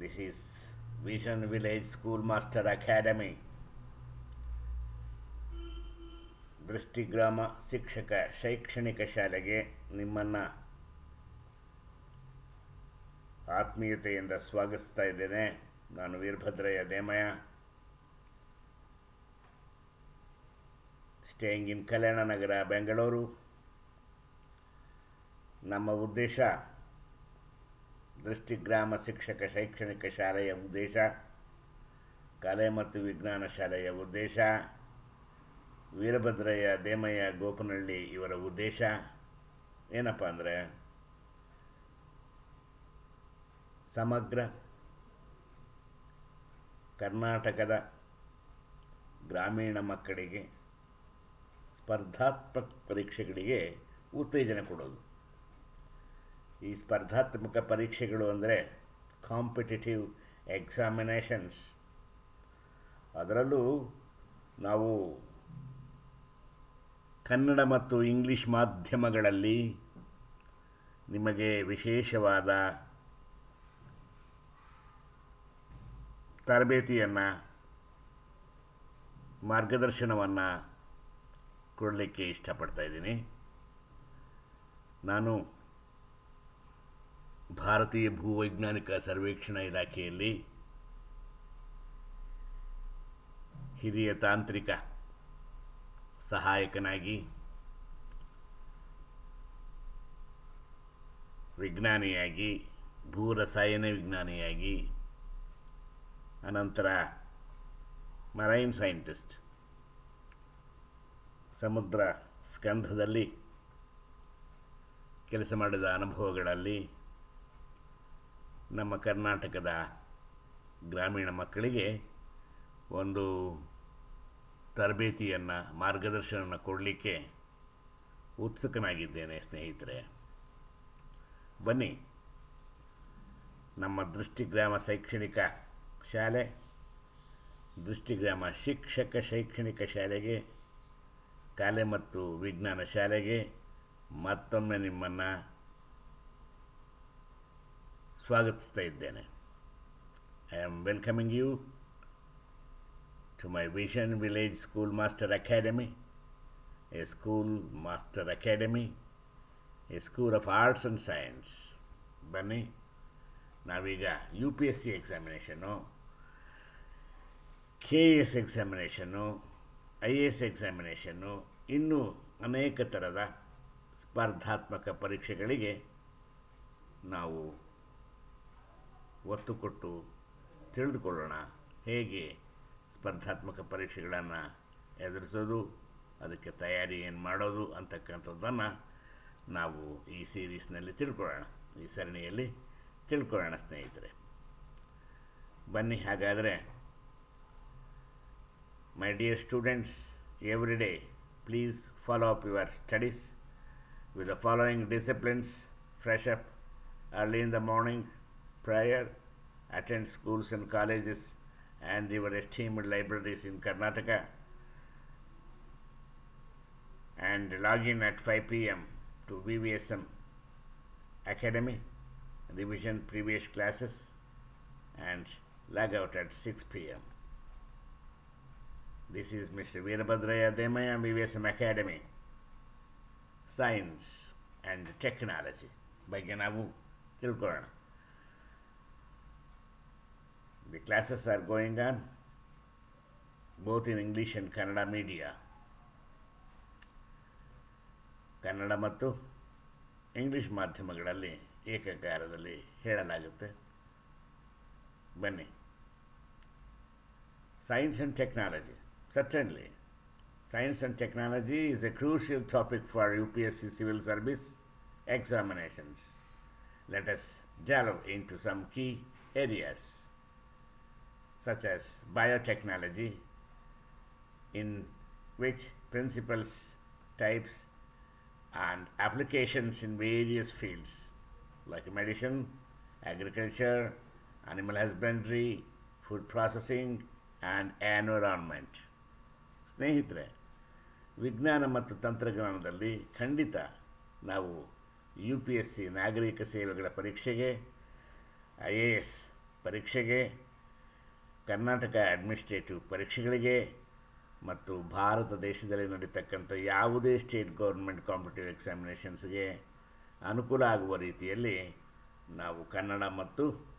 This is Vision Village Schoolmaster Academy. ದೃಷ್ಟಿಗ್ರಾಮ ಶಿಕ್ಷಕ ಶೈಕ್ಷಣಿಕ ಶಾಲೆಗೆ ನಿಮ್ಮನ್ನು ಆತ್ಮೀಯತೆಯಿಂದ ಸ್ವಾಗತಿಸ್ತಾ ಇದ್ದೇನೆ. ನಾನು ವೀರಭದ್ರಯ್ಯ ದೇಮಯ ಸ್ಟೇಯಿಂಗ್ ಇನ್ ಕಲ್ಯಾಣ ನಗರ ಬೆಂಗಳೂರು ನಮ್ಮ ಉದ್ದೇಶ ದೃಷ್ಟಿಗ್ರಾಮ ಶಿಕ್ಷಕ ಶೈಕ್ಷಣಿಕ ಶಾಲೆಯ ಉದ್ದೇಶ, ಕಲೆ ಮತ್ತು ವಿಜ್ಞಾನ ಶಾಲೆಯ ಉದ್ದೇಶ, ವೀರಭದ್ರಯ್ಯ ದೇಮಯ್ಯ ಗೋಪನಹಳ್ಳಿ ಇವರ ಉದ್ದೇಶ. ಏನಪ್ಪ ಅಂದರೆ, ಸಮಗ್ರ ಕರ್ನಾಟಕದ ಗ್ರಾಮೀಣ ಮಕ್ಕಳಿಗೆ ಸ್ಪರ್ಧಾತ್ಮಕ ಪರೀಕ್ಷೆಗಳಿಗೆ ಉತ್ತೇಜನ ಕೊಡೋದು. ಈ ಸ್ಪರ್ಧಾತ್ಮಕ ಪರೀಕ್ಷೆಗಳು ಅಂದರೆ ಕಾಂಪಿಟೇಟಿವ್ ಎಕ್ಸಾಮಿನೇಷನ್ಸ್ ಅದರಲ್ಲೂ ನಾವು ಕನ್ನಡ ಮತ್ತು ಇಂಗ್ಲಿಷ್ ಮಾಧ್ಯಮಗಳಲ್ಲಿ ನಿಮಗೆ ವಿಶೇಷವಾದ ತರಬೇತಿಯನ್ನು, ಮಾರ್ಗದರ್ಶನವನ್ನು ಕೊಡಲಿಕ್ಕೆ ಇಷ್ಟಪಡ್ತಾ ಇದ್ದೀನಿ. ನಾನು ಭಾರತೀಯ ಭೂವೈಜ್ಞಾನಿಕ ಸರ್ವೇಕ್ಷಣಾ ಇಲಾಖೆಯಲ್ಲಿ ಹಿರಿಯ ತಾಂತ್ರಿಕ ಸಹಾಯಕನಾಗಿ ವಿಜ್ಞಾನಿಯಾಗಿ, ಭೂರಸಾಯನ ವಿಜ್ಞಾನಿಯಾಗಿ, ಅನಂತರ ಮರೈನ್ ಸೈಂಟಿಸ್ಟ್, ಸಮುದ್ರ ಸ್ಕಂಧದಲ್ಲಿ ಕೆಲಸ ಮಾಡಿದ ಅನುಭವಗಳಲ್ಲಿ ನಮ್ಮ ಕರ್ನಾಟಕದ ಗ್ರಾಮೀಣ ಮಕ್ಕಳಿಗೆ ಒಂದು ತರಬೇತಿಯನ್ನು ಮಾರ್ಗದರ್ಶನ ಕೊಡಲಿಕ್ಕೆ ಉತ್ಸುಕನಾಗಿದ್ದೇನೆ ಸ್ನೇಹಿತರೆ. ಬನ್ನಿ. ನಮ್ಮ ದೃಷ್ಟಿಗ್ರಾಮ ಶೈಕ್ಷಣಿಕ ಶಾಲೆ, ದೃಷ್ಟಿಗ್ರಾಮ ಶಿಕ್ಷಕ ಶೈಕ್ಷಣಿಕ ಶಾಲೆಗೆ, ಕಲೆ ಮತ್ತು ವಿಜ್ಞಾನ ಶಾಲೆಗೆ ಮತ್ತೊಮ್ಮೆ ನಿಮ್ಮನ್ನು ಸ್ವಾಗತಿಸ್ತಾ ಇದ್ದೇನೆ I am welcoming you to my Vision Village Schoolmaster Academy, a school master academy, a school of arts and science. ಬನ್ನಿ ನಾವೀಗ U P S C examination K S examination I A S examination ಇನ್ನೂ ಅನೇಕ ಥರದ ಸ್ಪರ್ಧಾತ್ಮಕ ಪರೀಕ್ಷೆಗಳಿಗೆ ನಾವು ಒತ್ತು ಕೊಟ್ಟು ತಿಳಿದುಕೊಳ್ಳೋಣ. ಹೇಗೆ ಸ್ಪರ್ಧಾತ್ಮಕ ಪರೀಕ್ಷೆಗಳನ್ನು ಎದುರಿಸೋದು, ಅದಕ್ಕೆ ತಯಾರಿ ಏನು ಮಾಡೋದು ಅಂತಕ್ಕಂಥದ್ದನ್ನು ನಾವು ಈ ಸೀರೀಸ್ನಲ್ಲಿ ತಿಳ್ಕೊಳ್ಳೋಣ. ಈ ಸರಣಿಯಲ್ಲಿ ತಿಳ್ಕೊಳ್ಳೋಣ ಸ್ನೇಹಿತರೆ. ಬನ್ನಿ ಹಾಗಾದರೆ. My dear students every day please follow up your studies with the following disciplines fresh up early in the morning Prior attend schools and colleges and they were esteemed libraries in Karnataka and log in at 5 pm to VVSM Academy, revision previous classes and log out at 6 pm. This is Mr. Veerabhadraya Demaya VVSM Academy, Science and Technology by Ganavu Tilkorana The classes are going on both in English and Kannada media. ಕನ್ನಡ ಮತ್ತು English ಮಾಧ್ಯಮಗಳಲ್ಲಿ ಏಕಕಾರದಲ್ಲಿ ಹೇಳಲಾಗುತ್ತೆ ಬನ್ನಿ science and technology certainly science and technology is a crucial topic for U P S C civil service examinations let us delve into some key areas Such as biotechnology, in which principles, types, and applications in various fields like medicine, agriculture, animal husbandry, food processing, and environment. ಸ್ನೇಹಿತರೆ ವಿಜ್ಞಾನ ಮತ್ತು ತಂತ್ರಜ್ಞಾನದಲ್ಲಿ ಖಂಡಿತ ನಾವು U P S C ನಾಗರಿಕ ಸೇವೆಗಳ ಪರೀಕ್ಷೆಗೆ I A S ಪರೀಕ್ಷೆಗೆ ಕರ್ನಾಟಕ ಅಡ್ಮಿನಿಸ್ಟ್ರೇಟಿವ್ ಪರೀಕ್ಷೆಗಳಿಗೆ ಮತ್ತು ಭಾರತ ದೇಶದಲ್ಲಿ ನಡೀತಕ್ಕಂಥ ಯಾವುದೇ ಸ್ಟೇಟ್ ಗೌರ್ಮೆಂಟ್ ಕಾಂಪಿಟೇಟಿವ್ ಎಕ್ಸಾಮಿನೇಷನ್ಸ್ಗೆ ಅನುಕೂಲ ಆಗುವ ರೀತಿಯಲ್ಲಿ ನಾವು ಕನ್ನಡ ಮತ್ತು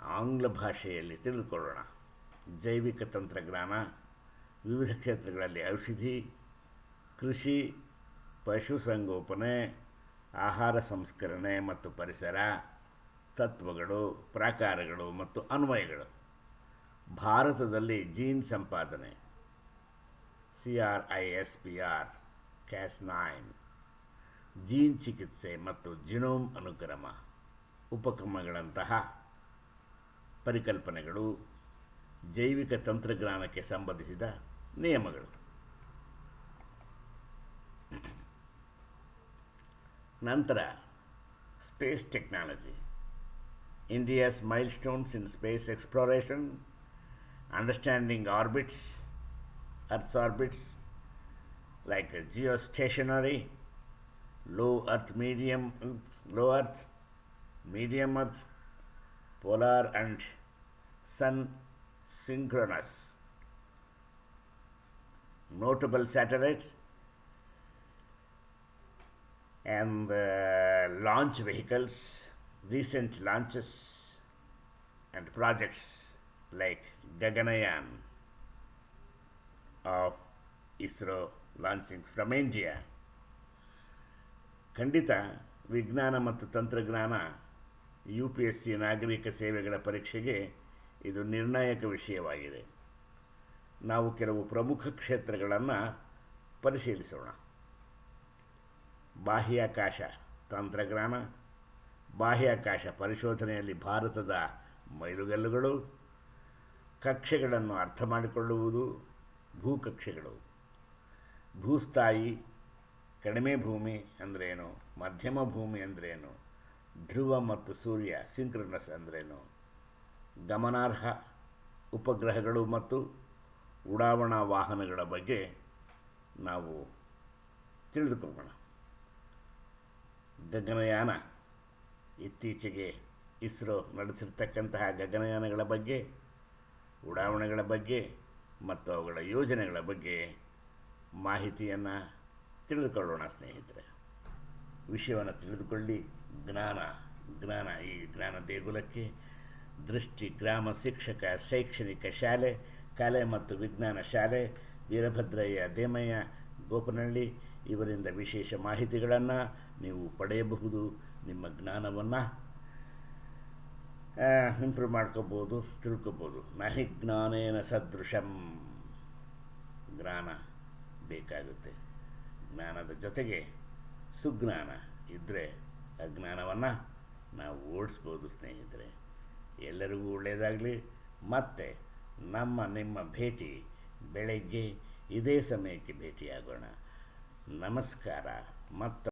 ಆಂಗ್ಲ ಭಾಷೆಯಲ್ಲಿ ತಿಳಿದುಕೊಳ್ಳೋಣ. ಜೈವಿಕ ತಂತ್ರಜ್ಞಾನ, ವಿವಿಧ ಕ್ಷೇತ್ರಗಳಲ್ಲಿ ಔಷಧಿ, ಕೃಷಿ ಪಶುಸಂಗೋಪನೆ ಆಹಾರ ಸಂಸ್ಕರಣೆ ಮತ್ತು ಪರಿಸರ, ತತ್ವಗಳು, ಪ್ರಾಕಾರಗಳು ಮತ್ತು ಅನ್ವಯಗಳು. ಭಾರತದಲ್ಲಿ ಜೀನ್ ಸಂಪಾದನೆ. C R I S P R cas nine gene ಚಿಕಿತ್ಸೆ ಮತ್ತು ಜಿನೋಮ್ ಅನುಕ್ರಮ ಉಪಕ್ರಮಗಳಂತಹ ಪರಿಕಲ್ಪನೆಗಳು ಜೈವಿಕ ತಂತ್ರಜ್ಞಾನಕ್ಕೆ ಸಂಬಂಧಿಸಿದ ನಿಯಮಗಳು. ನಂತರ space technology. India's milestone in space exploration understanding orbits, Earth's orbits, like geostationary, low Earth, medium Earth, low Earth, medium Earth, polar and sun synchronous. Notable satellites and uh, launch vehicles, recent launches and projects like gaganayan of ISRO launching from India ಖಂಡಿತ ವಿಜ್ಞಾನ ಮತ್ತು ತಂತ್ರಜ್ಞಾನ you P S C ನಾಗರಿಕ ಸೇವೆಗಳ ಪರೀಕ್ಷೆಗೆ ಇದು ನಿರ್ಣಾಯಕ ವಿಷಯವಾಗಿದೆ. ನಾವು ಕೆಲವು ಪ್ರಮುಖ ಕ್ಷೇತ್ರಗಳನ್ನು ಪರಿಶೀಲಿಸೋಣ. ಬಾಹ್ಯಾಕಾಶ ತಂತ್ರಜ್ಞಾನ, ಬಾಹ್ಯಾಕಾಶ ಪರಿಶೋಧನೆಯಲ್ಲಿ ಭಾರತದ ಮೈಲುಗಲ್ಲುಗಳು ಕಕ್ಷೆಗಳನ್ನು ಅರ್ಥ ಮಾಡಿಕೊಳ್ಳುವುದು ಭೂಕಕ್ಷೆಗಳು. ಭೂಸ್ಥಾಯಿ, ಕಡಿಮೆ ಭೂಮಿ ಅಂದ್ರೇನು, ಮಧ್ಯಮ ಭೂಮಿ ಅಂದ್ರೇನು, ಧ್ರುವ ಮತ್ತು ಸೂರ್ಯ, ಸಿಂಕ್ರನಸ್ ಅಂದ್ರೇನು, ಗಮನಾರ್ಹ ಉಪಗ್ರಹಗಳು ಮತ್ತು ಉಡಾವಣಾ ವಾಹನಗಳ ಬಗ್ಗೆ ನಾವು ತಿಳಿದುಕೊಳ್ಳೋಣ. ಗಗನಯಾನ ಇತ್ತೀಚೆಗೆ ಇಸ್ರೋ ನಡೆಸಿರ್ತಕ್ಕಂತಹ ಗಗನಯಾನಗಳ ಬಗ್ಗೆ ಉಡಾವಣೆಗಳ ಬಗ್ಗೆ ಮತ್ತು ಅವುಗಳ ಯೋಜನೆಗಳ ಬಗ್ಗೆ ಮಾಹಿತಿಯನ್ನು ತಿಳಿದುಕೊಳ್ಳೋಣ, ಸ್ನೇಹಿತರೆ. ವಿಷಯವನ್ನು ತಿಳಿದುಕೊಳ್ಳಿ. ಜ್ಞಾನ ಜ್ಞಾನ ಈ ಜ್ಞಾನ ದೇಗುಲಕ್ಕೆ ದೃಷ್ಟಿ ಗ್ರಾಮ ಶಿಕ್ಷಕ ಶೈಕ್ಷಣಿಕ ಶಾಲೆ, ಕಲೆ ಮತ್ತು ವಿಜ್ಞಾನ ಶಾಲೆ, ವೀರಭದ್ರಯ್ಯ ದೇಮಯ್ಯ, ಗೋಪನಹಳ್ಳಿ. ಇವರಿಂದ ವಿಶೇಷ ಮಾಹಿತಿಗಳನ್ನು ನೀವು ಪಡೆಯಬಹುದು. ನಿಮ್ಮ ಜ್ಞಾನವನ್ನು ಇಂಪ್ರೂವ್ ಮಾಡ್ಕೋಬೋದು, ತಿಳ್ಕೊಬೋದು. ನಹಿ ಜ್ಞಾನೇನ ಸದೃಶಂ. ಜ್ಞಾನ ಬೇಕಾಗುತ್ತೆ. ಜ್ಞಾನದ ಜೊತೆಗೆ ಸುಜ್ಞಾನ ಇದ್ದರೆ ಅಜ್ಞಾನವನ್ನು ನಾವು ಓಡಿಸ್ಬೋದು ಸ್ನೇಹಿತರೆ. ಎಲ್ಲರಿಗೂ ಒಳ್ಳೆಯದಾಗಲಿ ಮತ್ತು ನಮ್ಮ, ನಿಮ್ಮ ಭೇಟಿ ಬೆಳಗ್ಗೆ ಇದೇ ಸಮಯಕ್ಕೆ ಭೇಟಿಯಾಗೋಣ. ನಮಸ್ಕಾರ. ಮತ್ತು